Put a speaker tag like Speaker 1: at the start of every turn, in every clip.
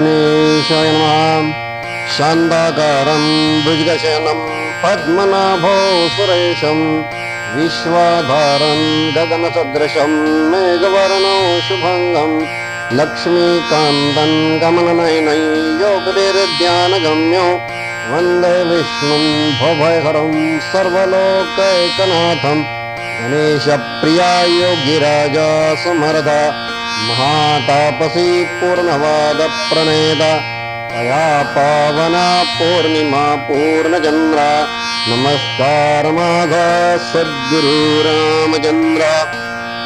Speaker 1: नमः शान्दाकारम् भुजगशयनम् पद्मनाभो सुरेशम् विश्वाधारम् गगनसदृशम् मेघवर्णौ शुभङ्गम् लक्ष्मीकान्तम् गमननयनै योगनिरुध्यानगम्यो वन्दे विष्णुम् भरं सर्वलोकैकनाथम् गणेशप्रिया योगिराजा सुमरदा महातापसी पूर्णवादप्रणेता तया पावना पौर्णिमा पूर्णचन्द्रा नमस्कार माझा सद्गुरु रामचंद्र।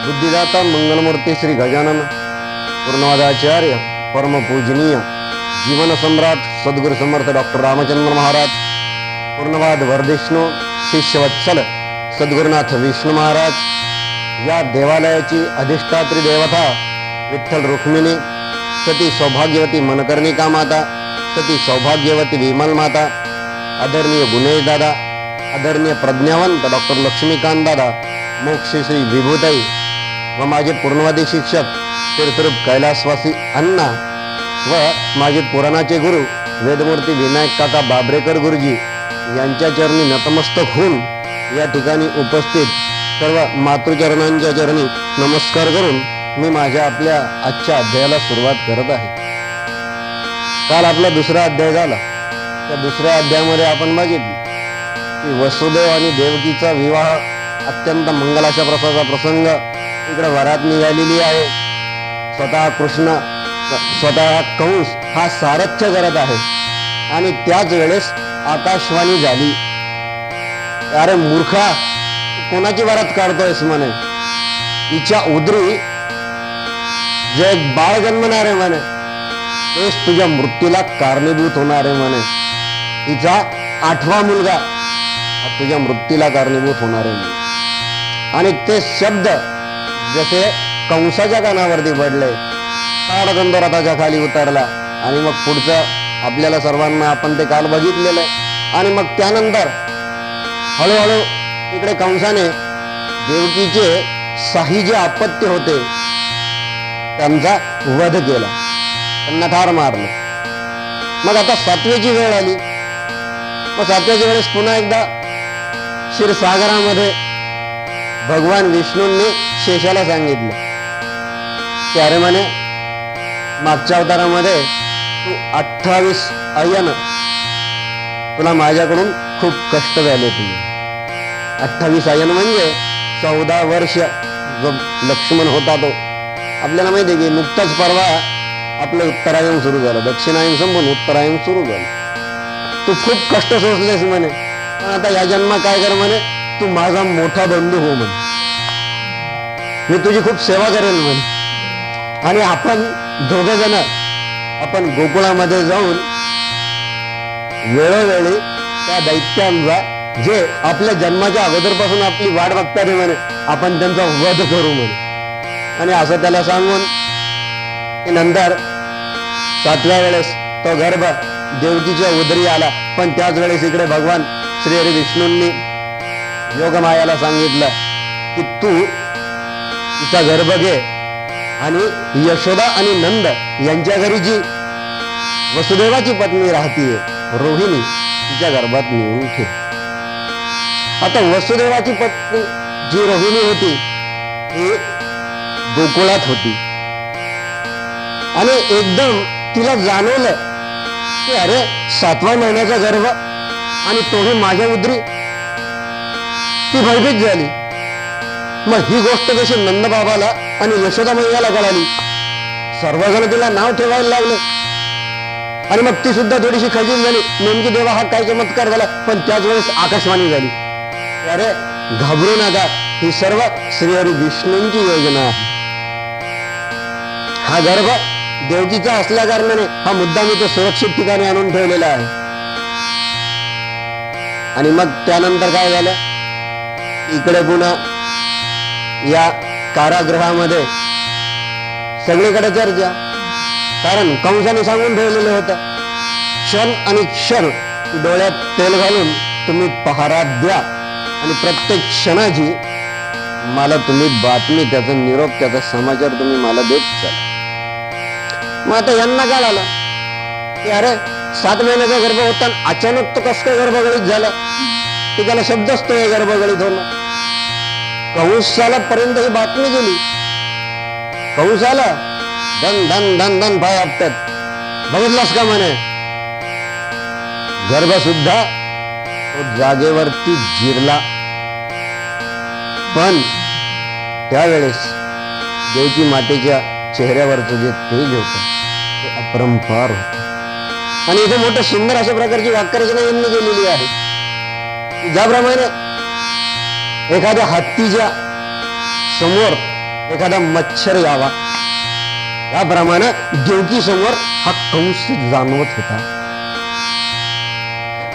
Speaker 1: बुद्धिदाता मंगलमूर्ती श्री गजानन पूर्णवादाचार्य परमपूजनीय जीवन सम्राट सद्गुरु समर्थ डॉक्टर रामचंद्र महाराज पूर्णवाद वर्धिष्णू शिष्यवत्सल सद्गुरुनाथ विष्णू महाराज या देवालयाची अधिष्ठात्री देवता विठ्ठल रुक्मिणी सती सौभाग्यवती मनकर्णिका माता सती सौभाग्यवती विमल माता आदरणीय गुणेश दादा आदरणीय प्रज्ञावंत डॉक्टर लक्ष्मीकांत दादा मोक्षी श्री विभूताई व माझे पूर्णवादी शिक्षक तीर्थरूप कैलासवासी अण्णा व माझे पुराणाचे गुरु वेदमूर्ती विनायक काका बाबरेकर गुरुजी यांच्या चरणी नतमस्तक होऊन या ठिकाणी उपस्थित सर्व मातृचरणांच्या चरणी नमस्कार करून मी माझ्या आपल्या आजच्या अध्यायाला सुरुवात करत आहे. काल आपला दुसरा अध्याय झाला. त्या दुसऱ्या अध्यायामध्ये आपण बघितलं की वसुदेव आणि देवकीचा विवाह अत्यंत मंगलाच्या अशा प्रसंग इकडे वरात निघालेली आहे. स्वतः कृष्ण स्वतः कंस हा सारथ्य करत आहे. आणि त्याच वेळेस आकाशवाणी झाली. अरे मूर्खा कोणाची वरात काढतोयस म्हणे? तिच्या उदरी जे एक बाळ जन्मणार आहे म्हणे तेच तुझ्या मृत्यूला कारणीभूत होणार आहे म्हणे तिचा आठवा मुलगा हा तुझ्या मृत्यूला कारणीभूत होणार आहे म्हणे आणि ते शब्द जसे कंसाच्या कानावरती पडले ताडगंध रथाच्या खाली उतरला आणि मग पुढचं आपल्याला सर्वांना आपण ते काल बघितलेलं आहे. आणि मग त्यानंतर हळूहळू इकडे कंसाने देवकीचे साही जे आपत्य होते त्यांचा वध केला. त्यांना ठार मारलं. मग आता सातवेची वेळ आली. मग सातव्याच्या वेळेस पुन्हा एकदा क्षीरसागरामध्ये भगवान विष्णूंनी शेषाला सांगितलं. की अरे म्हणे मागच्या अवतारामध्ये तू अठ्ठावीस अयन तुला माझ्याकडून खूप कष्ट झाले तुम्ही अठ्ठावीस अयन म्हणजे चौदा वर्ष जो लक्ष्मण होता तो. आपल्याला माहिती आहे की नुकताच परवा आपलं उत्तरायण सुरू झालं. दक्षिणायन संपून उत्तरायण सुरू झालं. तू खूप कष्ट सोसलेस म्हणे. पण आता या जन्मा काय कर म्हणे? तू माझा मोठा बंधू हो म्हणे. मी तुझी खूप सेवा करेल म्हणे. आणि आपण दोघे जण आपण गोकुळामध्ये जाऊन वेळोवेळी त्या दैत्यांचा जे आपल्या जन्माच्या अगोदरपासून आपली वाट बघतात म्हणे आपण त्यांचा वध करू म्हणे. आणि असं त्याला सांगून नंतर सातव्या वेळेस तो गर्भ देवकीच्या उदरी आला. पण त्याच वेळेस इकडे भगवान श्री हरी विष्णूंनी योगमायाला सांगितलं की तू तिचा गर्भ घे आणि यशोदा आणि नंद यांच्या घरी जी वसुदेवाची पत्नी राहतीये रोहिणी तिच्या गर्भात नेऊन ठेव. आता वसुदेवाची पत्नी जी रोहिणी होती ही गोकुळात होती. आणि एकदम तिला जाणवलं की अरे सातवा महिन्याचा गर्भ आणि तोही माझ्या उदरी. ती भयभीत झाली. मग ही गोष्ट कशी नंदबाबाला आणि यशोदा मैयाला कळाली. सर्वजण तिला नाव ठेवायला लागले. आणि मग ती सुद्धा थोडीशी खजील झाली. नेमकी देवा हा काय चमत्कार झाला? पण त्याच वेळेस आकाशवाणी झाली. अरे घाबरू नका. ही सर्व श्रीहरी विष्णूंची योजना आहे. हा गर्भ देवजीचा असल्या कारणाने हा मुद्दा मी तो सुरक्षित ठिकाणी आणून ठेवलेला आहे. आणि मग त्यानंतर काय झालं? इकडे पुन्हा या कारागृहामध्ये सगळीकडे चर्चा. कारण कंसाने सांगून ठेवलेलं होतं क्षण आणि क्षण डोळ्यात तेल घालून तुम्ही पहारा द्या. आणि प्रत्येक क्षणाची मला तुम्ही बातमी त्याचा निरोप त्याचा समाचार तुम्ही मला देत चला. मग आता यांना आलं की अरे सात महिन्याचा गर्भ होता अचानक तो कस काय गर्भगळीत झाला? की त्याला शब्दच तो गर्भगळीत होणं. कंसाला पर्यंत ही बातमी गेली कंसाला धन धन धन धन पाय आपतात बघितलास का म्हणे? गर्भ सुद्धा तो जागेवरती जिरला. पण त्यावेळेस देवकी मातेच्या चेहऱ्यावरचं जे तेज होतं ते होत आणि इथे मोठं सुंदर अशा प्रकारची वाक्यरचना यांनी केलेली आहे. ज्याप्रमाणे एखाद्या हत्तीच्या समोर एखादा मच्छर यावा. त्याप्रमाणे देवकी समोर हा कंस जाणवत होता.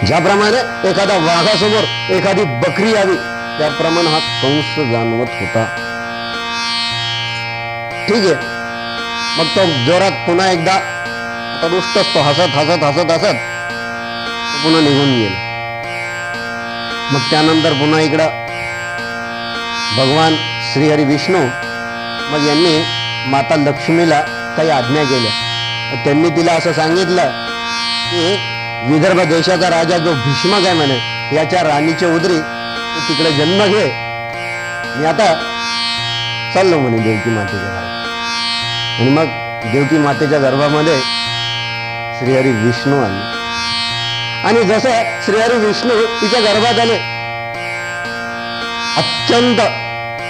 Speaker 1: ज्याप्रमाणे एखादा वाघासमोर एखादी बकरी यावी त्याप्रमाणे हा कंस जाणवत होता. ठीक आहे. मग तो जोरात पुन्हा एकदा आता असतो तो हसत हसत हसत हसत. पुन्हा निघून गेला. मग त्यानंतर पुन्हा इकडं भगवान श्रीहरी विष्णू मग यांनी माता लक्ष्मीला काही आज्ञा केल्या. त्यांनी तिला असं सांगितलं की विदर्भ देशाचा राजा जो भीष्मक आहे म्हणे याच्या राणीच्या उदरी तू तिकडे जन्म घे. मी आता चाललो म्हणे देवकी मातेच्या घरात. आणि मग देवकी मातेच्या गर्भामध्ये श्रीहरी विष्णू आले. आणि जसं श्रीहरी विष्णू तिच्या गर्भात आले अत्यंत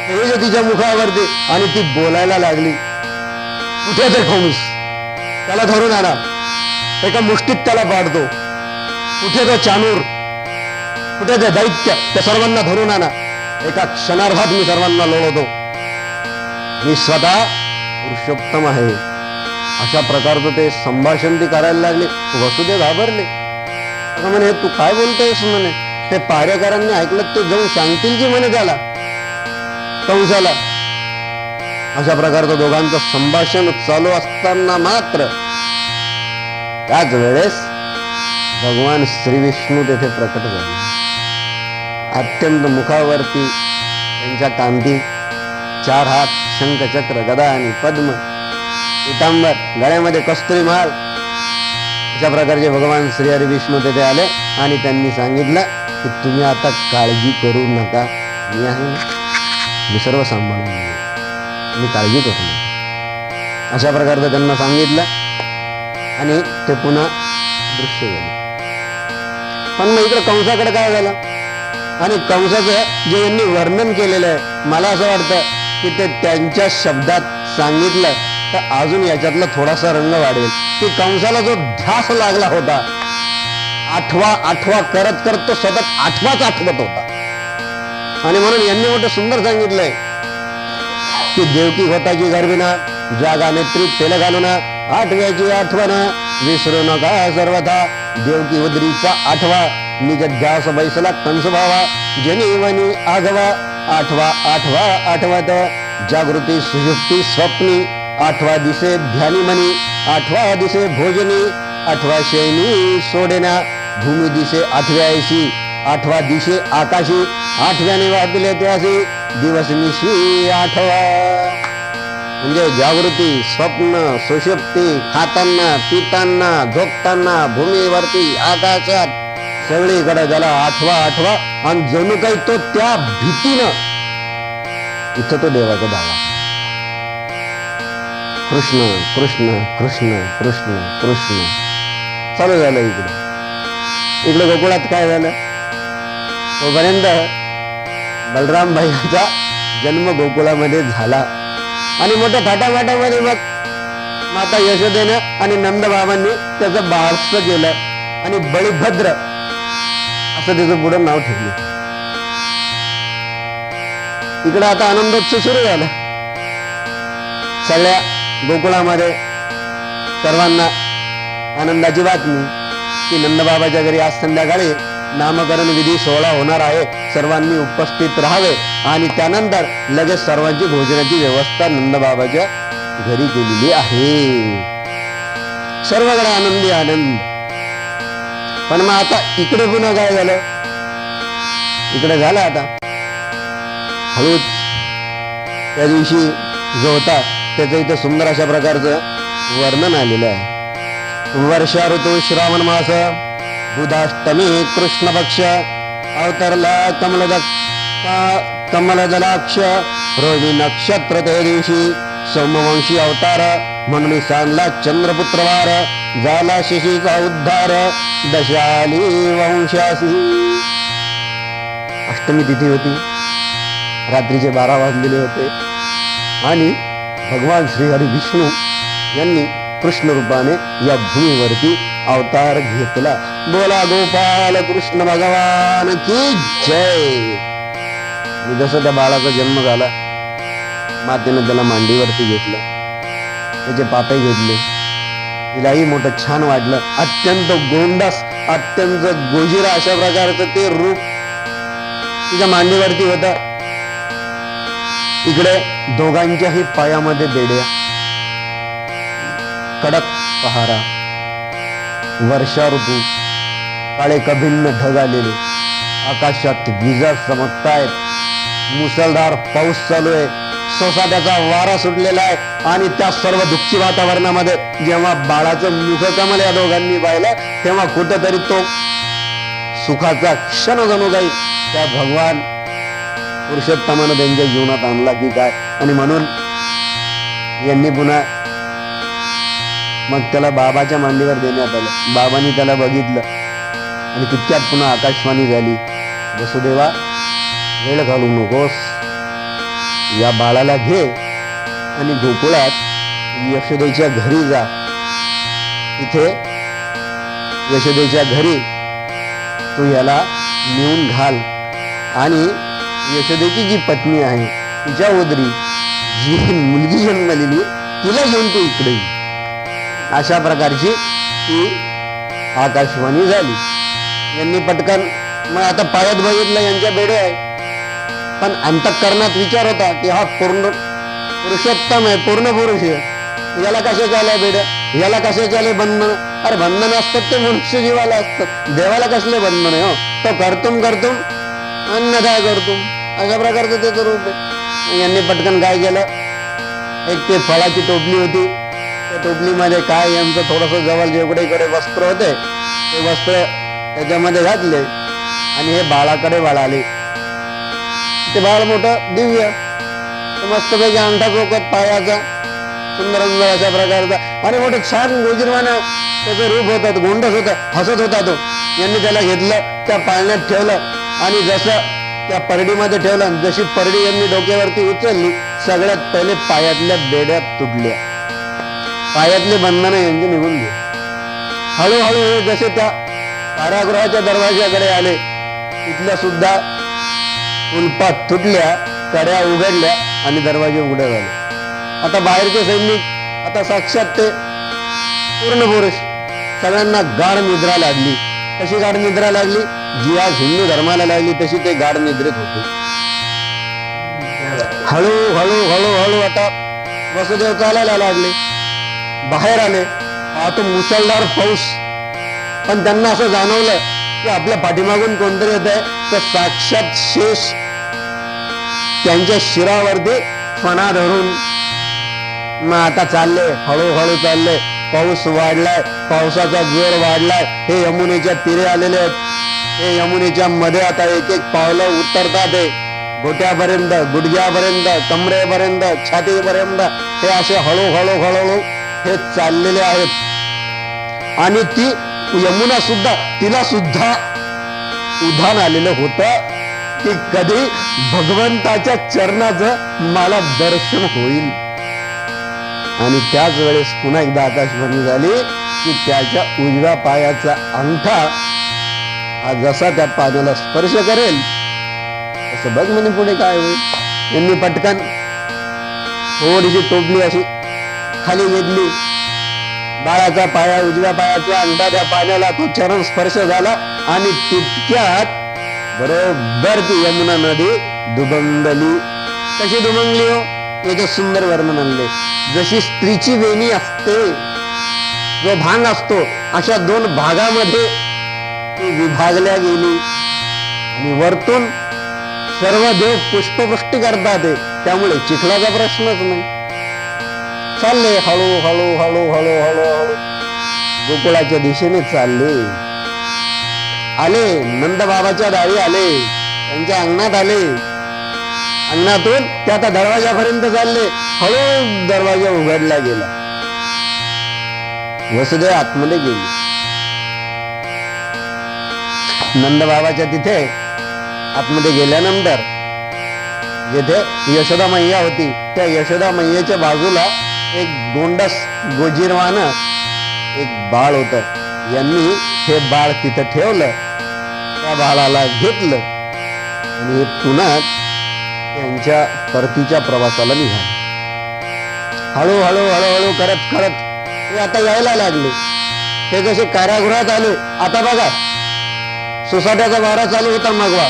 Speaker 1: तेज तिच्या मुखावरती आणि ती बोलायला लागली. कुठे ते कंस त्याला धरून आणा. एका मुष्टीत त्याला पाडतो कुठे तो चानूर? कुठे ते दैत्य? त्या सर्वांना धरून आणा. एका क्षणार्धात मी सर्वांना लोळवतो. मी स्वतः पुरुषोत्तम आहे. अशा प्रकारचं ते संभाषण ती करायला लागले. वसुदेव घाबरले. म्हणे तू काय बोलतोयस म्हणे? ते पारेकरांनी ऐकलं ते जाऊन सांगतील की म्हणे त्याला. कंसाला. अशा प्रकारचं दोघांचं संभाषण चालू असताना मात्र त्याच वेळेस भगवान श्री विष्णू तेथे प्रकट झाले. अत्यंत मुखावरती त्यांच्या कांती चार हात शंखचक्र गदा आणि पद्म पितांबर गळ्यामध्ये कस्तुरी माल अशा प्रकारचे भगवान श्री हरी विष्णू तेथे आले आणि त्यांनी सांगितलं की तुम्ही आता काळजी करू नका. मी आहे. मी सर्व सांभाळून मी काळजी करू नका. अशा प्रकारचं त्यांना सांगितलं आणि ते पुन्हा दृश्य झाले. पण मग इकडे कंसाकडे काय झालं? आणि कंसाचं जे यांनी वर्णन केलेलं आहे मला असं वाटतं की ते त्यांच्या शब्दात सांगितलं. तर अजून याच्यातला थोडासा रंग वाढेल की कंसाला जो ध्यास लागला होता आठवा आठवा करत करत तो सतत आठवाच आठवत होता. आणि म्हणून यांनी मोठं सुंदर सांगितलंय की देवकी होताची गर्भिना जागा नेत्री तेल घालून आठव्याची आठवण विसरू नका सर्वथा. देवकी उदरीचा आठवा निज ध्यास बैसला कंस भावा जनीवनी आघवा आठवा आठवा आठवत जागृती सुयुक्ती स्वप्नी आठवा दिसे ध्यानीमनी आठवा दिसे भोजनी आठवा शैनी सोडेना भूमी दिसे आठव्याऐशी आठवा दिशे आकाशी आठव्याने वापिले त्यासी दिवस निशी आठवा. म्हणजे जागृती स्वप्न सुषुप्ती खाताना पिताना झोपताना भूमीवरती आकाशात सगळीकडे झाला आठवा आठवा आणि जणू काही तो त्या भीतीनं इथं तो देवाचा दावा. कृष्ण कृष्ण कृष्ण कृष्ण कृष्ण. चालू झालं इकडे. इकडे गोकुळात काय झालं? तोपर्यंत बलराम भाईचा जन्म गोकुळामध्ये झाला. आणि मोठ्या थाटामाटामध्ये मग माता यशोदेनं आणि नंदबाबांनी त्याचं बारस केलं. आणि बळीभद्र असं त्याचं पुढं नाव ठेवलं. इकडं आता आनंदोत्सव सुरू झाला. सगळ्या गोकुळामध्ये सर्वांना आनंदाची बातमी की नंदबाबाच्या घरी आज संध्याकाळी नामकरण विधी सोहळा होणार आहे. सर्वांनी उपस्थित राहावे आणि त्यानंतर लगेच सर्वांची भोजनाची व्यवस्था नंदबाबाच्या घरी केलेली आहे. सर्वकडे आनंदी आनंद. पण मग आता इकडे पुन्हा काय झालं? इकडे झालं आता. हळूच त्या दिवशी जो होता त्याचं इथं सुंदर अशा प्रकारचं वर्णन आलेलं आहे. वर्षा ऋतू श्रावण मास बुधाष्टमी कृष्ण पक्ष अवतरला कमलद कमलदलाक्ष रोहिणी नक्षत्र ते दिवशी सोमवंशी अवतार म्हणून सांगला चंद्रपुत्रवार झाला शिशीचा उद्धार दशाली वंशासी. अष्टमी तिथी होती. रात्रीचे बारा वाजलेले होते. आणि भगवान श्रीहरी विष्णू यांनी कृष्ण रूपाने या भूमीवरती अवतार घेतला. बोला गोपाल कृष्ण भगवान की जय. जसं त्या बाळाचा जन्म झाला मातेनं त्याला मांडीवरती घेतलं. त्याचे पापे घेतले. तिलाही मोठं छान वाटलं. अत्यंत गोंडस अत्यंत गोजिरा अशा प्रकारचं ते रूप तिच्या मांडीवरती होतं. इकडे दोघांच्याही पायामध्ये बेड्या कडक पहारा वर्षा ऋतू काळे कभिन्न ढग आलेले आकाशात विजा चमकतायत मुसळधार पाऊस चालू आहे सोसाट्याचा वारा सुटलेला आहे आणि त्या सर्व दुःखी वातावरणामध्ये जेव्हा बाळाचं मुखकमल या दोघांनी पाहिलं तेव्हा कुठंतरी तो सुखाचा क्षण जणू काही त्या भगवान पुरुषोत्तमानं त्यांच्या जीवनात आणला की काय? आणि म्हणून यांनी पुन्हा मग त्याला बाबाच्या मांडीवर देण्यात आलं. बाबांनी त्याला बघितलं. आणि तितक्यात पुन्हा आकाशवाणी झाली. वसुदेवा वेळ घालू नकोस. या बाळाला घे आणि गोकुळात यशोदेच्या घरी जा. तिथे यशोदेच्या घरी तू याला नेऊन घाल. आणि यशोदेची जी पत्नी आहे तिच्या ओदरी जी मुलगी जन्मलेली तिला घेऊन तू इकडे अशा प्रकारची ती आकाशवाणी झाली. यांनी पटकन मग आता पायात बघितलं यांच्या बेडे आहे. पण अंतकरणात विचार होता की हा पूर्ण पुरुषोत्तम आहे पूर्ण पुरुष आहे. याला कशाचे आले बेड्या याला कशाचे आले बंधन? अरे बंधन असतात ते मनुष्य जीवाला असतात. देवाला कसले बंधन आहे हो? तो करतुम करतुम अन्नदा करतुम अशा प्रकारचं त्याचं रूप आहे यांनी पटकन काय केलं? एक ते फळाची टोपली होती. त्या टोपलीमध्ये काय यांचं थोडस जवळ जेवढेकडे वस्त्र होते ते वस्त्र त्याच्यामध्ये घातले आणि हे बाळाकडे वळाले. ते बाळ मोठं दिव्य मस्तपैकी अंगठा चोकत पायाचा सुंदर सुंदर अशा प्रकारचा. आणि मोठं छान गोजीरवानं त्याचं रूप होतं गोंडस होतं हसत होता तो. यांनी त्याला घेतलं त्या पाळण्यात ठेवलं आणि जसं त्या परडीमध्ये ठेवलं आणि जशी परडी यांनी डोक्यावरती उचलली सगळ्यात पहिले पायातल्या बेड्या तुटल्या. पायातले बंधन यांचे निघून गेले. हळूहळू हे जसे त्या कारागृहाच्या दरवाज्याकडे आले तिथल्या सुद्धा कुलपात तुटल्या कड्या उघडल्या आणि दरवाजे उघडे झाले. आता बाहेरचे सैनिक आता साक्षात ते पूर्ण पुरुष. सगळ्यांना गाढ निद्रा लागली. कशी गाढ निद्रा लागली? जी आज हिंदू धर्माला लागली तशी ते गाढ निद्रेत होते. हळू हळू हळू हळू आता वसुदेव चालायला लागले. बाहेर आले. आता मुसळधार पाऊस. पण त्यांना असं जाणवलं की आपल्या पाठीमागून कोणतरी येत आहे. तर साक्षात शेष त्यांच्या शिरावरती फणा धरून मग आता चालले हळूहळू चालले पाऊस वाढलाय. पावसाचा जोर वाढलाय. हे यमुनेच्या तीरे आलेले आहेत. हे यमुनेच्या मध्ये आता एक एक पावलं उतरतात हे. गुडघ्यापर्यंत कमरेपर्यंत छातीपर्यंत हे असे हळूहळू हळूहळू हे चाललेले आहेत. आणि ती यमुना सुद्धा तिला सुद्धा उधान आलेलं होतं की कधी भगवंताच्या चरणाचं मला दर्शन होईल. आणि त्याच वेळेस पुन्हा एकदा आकाशवाणी झाली की त्याच्या उजव्या पायाचा अंगठा हा जसा त्या पाण्याला स्पर्श करेल तसं बघ म्हणे पुढे काय होईल. यांनी पटकन थोडीशी टोपली अशी खाली घेतली. बाळाचा पाया उजव्या पायाचा अंडाच्या त्या पाण्याला तो चरण स्पर्श झाला आणि तितक्यात बरोबर ती यमुना नदी दुबंगली. कशी दुबंगली हो? याचं सुंदर वर्णन आणले जशी स्त्रीची वेणी असते जो भांग असतो अशा दोन भागामध्ये ती विभागल्या गेली. आणि वरतून सर्व देव पुष्पवृष्टी करतात त्यामुळे चिखलाचा प्रश्नच नाही. चालले हळू हळू हळू हळू हळू हळू गोकुळाच्या दिशेने चालले. आले नंद बाबाच्या दारी आले. त्यांच्या अंगणात आले. अंगणातून ते आता दरवाजापर्यंत चालले. हळू दरवाजा उघडला गेला. वसुदेव आतमध्ये गेले. नंदबाबाच्या तिथे आतमध्ये गेल्यानंतर जेथे यशोदा मैया होती त्या यशोदा मैयाच्या बाजूला एक गोंडस गोजीरवान एक बाळ होत. यांनी हे बाळ तिथं ठेवलं त्या बाळाला घेतलं आणि पुन्हा त्यांच्या परतीच्या प्रवासाला निघाले. हळूहळू हळूहळू करत करत ते आता यायला लागले. हे जसे कारागृहात आले आता बघा सोसाट्याचा वारा चालू होता मागवा.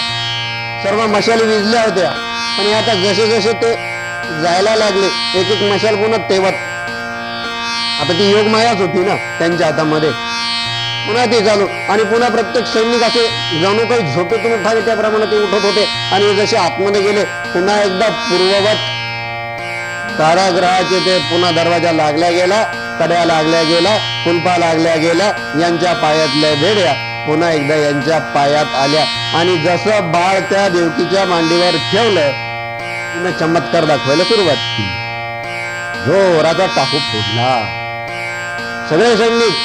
Speaker 1: सर्व मशाली विजल्या होत्या. पण आता जसे जसे ते जायला लागले एक एक मशाल पुन्हा तेवत. आता ती योगमायाच होती ना त्यांच्या हातामध्ये. पुन्हा ते चालू. आणि पुन्हा प्रत्येक सैनिक असे जणू काही झोपेतून उठावे त्याप्रमाणे ते उठत होते. आणि जसे आतमध्ये गेले पुन्हा एकदा पूर्ववत कारागृहाचे ते पुन्हा दरवाजा लागल्या गेला कड्या लागल्या गेला कुलपा लागल्या गेला यांच्या पायातल्या भेड्या पुन्हा एकदा यांच्या पायात आल्या आणि जसं बाळ त्या देवकीच्या मांडीवर ठेवलं तिनं चमत्कार दाखवायला सुरुवात केली. जोराचा टाकू फोडला. सगळे सैनिक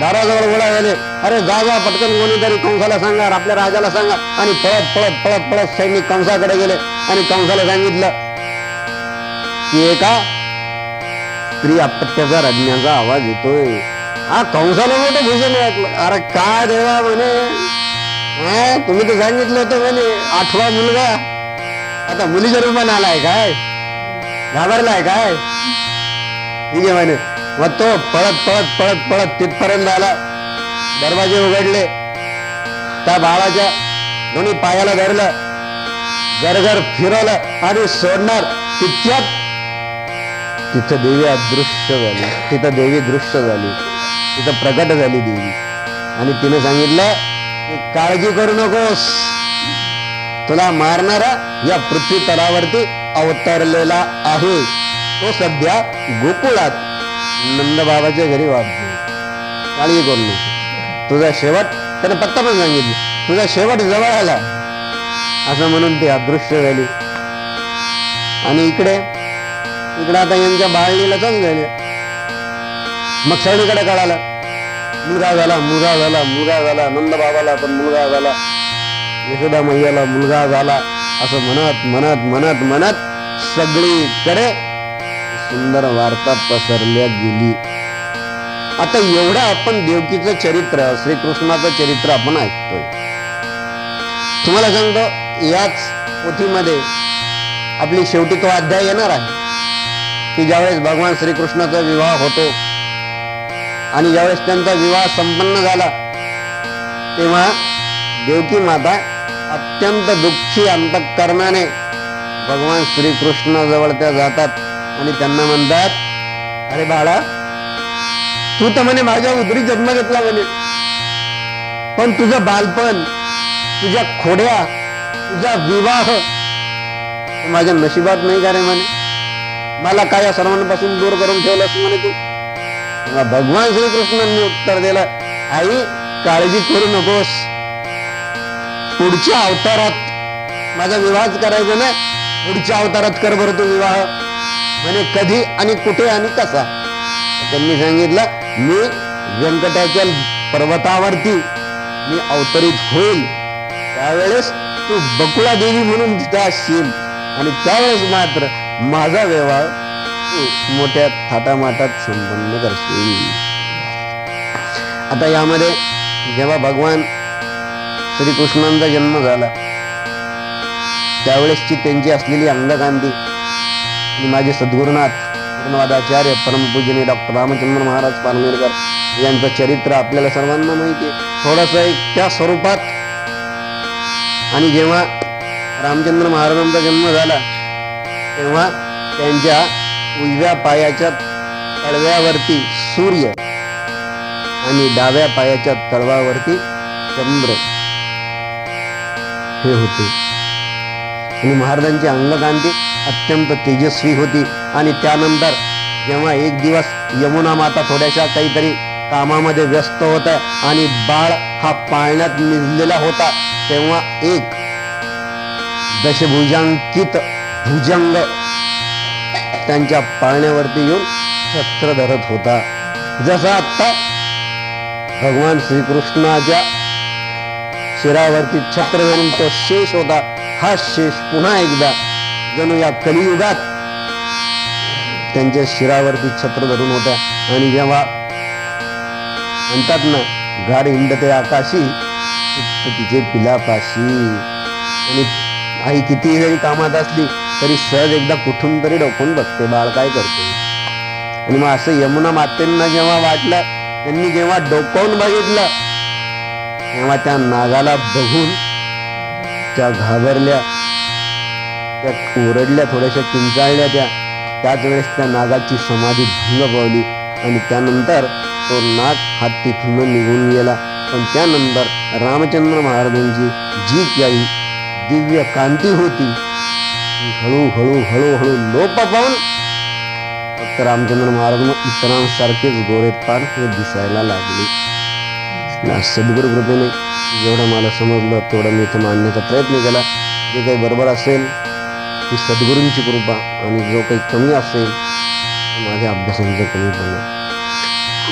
Speaker 1: दाराजवळ गोळा झाले अरे जा जा पटकन कोणीतरी कंसाला सांगा आपल्या राजाला सांगा. आणि पळत पळत पळत पळत सैनिक कंसाकडे गेले. आणि कंसाला सांगितलं की एका स्त्री अपत्याचा रडण्याचा आवाज येतोय. हा कंसाला मोठं भूषण ऐकलं अरे काय देवा म्हणे? हा, तुम्ही तर सांगितलं होतं म्हणे आठवा मुलगा. आता मुलीच्या रूपाने आलाय काय? घाबरलाय काय? ठीक आहे म्हणे. मग तो पळत पळत पळत पळत तिथपर्यंत आला. दरवाजे उघडले. त्या बाळाच्या दोन्ही पायाला धरलं. घरघर फिरवलं आणि सोडणार तितक्यात तिथं देवी अदृश्य झाली. तिथं देवी दृश्य झाली. तिथं प्रकट झाली देवी. आणि तिने सांगितलं की काळजी करू नकोस. तुला मारणारा या पृथ्वी तरावरती अवतरलेला आहे. तो सध्या गोकुळात नंदबाबाच्या घरी वाढतो काळजी करू नको तुझा शेवट त्याने पत्ता पण सांगितलं तुझा शेवट जवळ आला. असं म्हणून ती अदृश्य झाली. आणि इकडे इकडे आता यांच्या बाळणीला चालू झाले. मग सगळीकडे कळाला. मुलगा झाला मुलगा झाला मुलगा झाला नंद बाबाला पण मुलगा झाला. यशोदा मैयाला मुलगा झाला. असं म्हणत म्हणत म्हणत म्हणत सगळीकडे सुंदर वार्ता पसरल्या गेली. आता एवढं आपण देवकीचं चरित्र श्रीकृष्णाचं चरित्र आपण ऐकतोय. तुम्हाला सांगतो याच पोथीमध्ये आपली शेवटी तो अध्याय येणार आहे. की ज्यावेळेस भगवान श्रीकृष्णाचा विवाह होतो आणि ज्यावेळेस त्यांचा विवाह संपन्न झाला तेव्हा देवकी माता अत्यंत दुःखी अंतकरणाने भगवान श्रीकृष्णाजवळ त्या जातात आणि त्यांना म्हणतात अरे बाळा तू तर म्हणे माझ्या उदरी जन्म घेतला म्हणे पण तुझं बालपण तुझ्या खोड्या तुझा विवाह माझ्या नशिबात नाही का रे म्हणे? मला काय या सर्वांपासून दूर करून ठेवलंस म्हणे तू? भगवान श्रीकृष्णांनी उत्तर दिलं आई काळजी करू नकोस. पुढच्या अवतारात माझा विवाहच करायचा ना पुढच्या अवतारात कर बरं तो विवाह. म्हणे कधी आणि कुठे आणि कसा? त्यांनी सांगितलं मी व्यंकटाच्या पर्वतावरती मी अवतरित होईल. त्यावेळेस तू बकुळा देवी म्हणून तिथं असशील आणि त्यावेळेस मात्र माझा व्यवहार मोठ्या थाटामाटात संपन्न करते. आता यामध्ये जेव्हा भगवान श्रीकृष्णांचा जन्म झाला त्यावेळेसची त्यांची असलेली अंगकांती माझे सद्गुरुनाथ पूर्णवादाचार्य परमपूजनी डॉक्टर रामचंद्र महाराज पारनेरकर यांचं चरित्र आपल्याला सर्वांना माहिती आहे. थोडस एक त्या स्वरूपात आणि जेव्हा रामचंद्र महाराजांचा जन्म झाला तेव्हा त्यांच्या उजव्या पायाच्या तळव्यावरती सूर्य आणि डाव्या पायाच्या तळवावरती चंद्र. हे होते. आणि महाराजांची अंगकांती अत्यंत तेजस्वी होती. आणि त्यानंतर जेव्हा एक दिवस यमुना माता थोड्याशा काहीतरी कामामध्ये व्यस्त होता आणि बाळ हा पाळण्यात निजलेला होता तेव्हा एक दशभुजांकित भुजंग त्यांच्या पाळण्यावरती येऊन छत्र धरत होता. जसा आता भगवान श्रीकृष्णाच्या शिरावरती छत्र धरून तो शेष होता हा शेष पुन्हा एकदा जणू या कलियुगात त्यांच्या शिरावरती छत्र धरून होता. आणि जेव्हा म्हणतात ना गार हिंडते आकाशी तिचे पिलापाशी. आणि आई कितीही जरी कामात असली तरी सहज एकदा कुठून तरी डोकून बघते बाळ काय करते आणि मग असं यमुना मातेंना जेव्हा वाटलं त्यांनी जेव्हा डोकावून बघितलं तेव्हा त्या नागाला बघून त्या घाबरल्या त्या ओरडल्या थोड्याशा किंचाळल्या त्या. त्याच वेळेस त्या नागाची समाधी भंग पावली आणि त्यानंतर तो नाग हा तिथून निघून गेला. पण त्यानंतर रामचंद्र महाराजांची जी काही दिव्य कांती होती हळूहळू हळूहळू लोप पावून फक्त रामचंद्र महाराज मग इतरांसारखेच गोरेपान हे दिसायला लागले. ना सद्गुरु कृपेने जेवढं मला समजलं तेवढं मी इथं मांडण्याचा प्रयत्न केला. जे काही बरोबर असेल ती सद्गुरूंची कृपा आणि जो काही कमी असेल माझ्या अभ्यासांचं कमीपणा.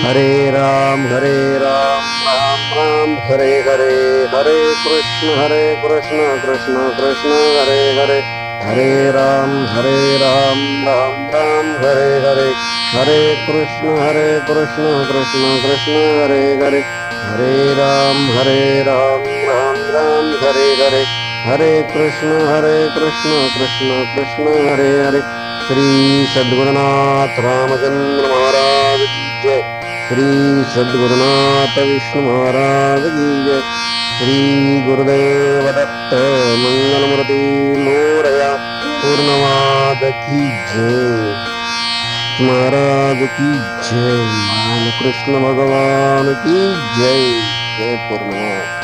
Speaker 1: हरे राम हरे राम राम राम हरे हरे हरे कृष्ण हरे कृष्ण कृष्ण कृष्ण हरे हरे. हरे राम हरे राम राम राम हरे हरे। हरे कृष्ण हरे कृष्ण कृष्ण कृष्ण हरे हरे। हरे राम हरे राम राम राम हरे हरे। हरे कृष्ण हरे कृष्ण कृष्ण कृष्ण हरे हरे। श्री सद्गुरुनाथ रामचंद्र महाराज की जय। श्री सद्गुरुनाथ विष्णु महाराज की जय। श्री गुरुदेव दत्त मंगलमूर्ती मोरया पूर्णवाद की जय। महाराज की जय। कृष्ण भगवान की जय। जय पूर्णवाद।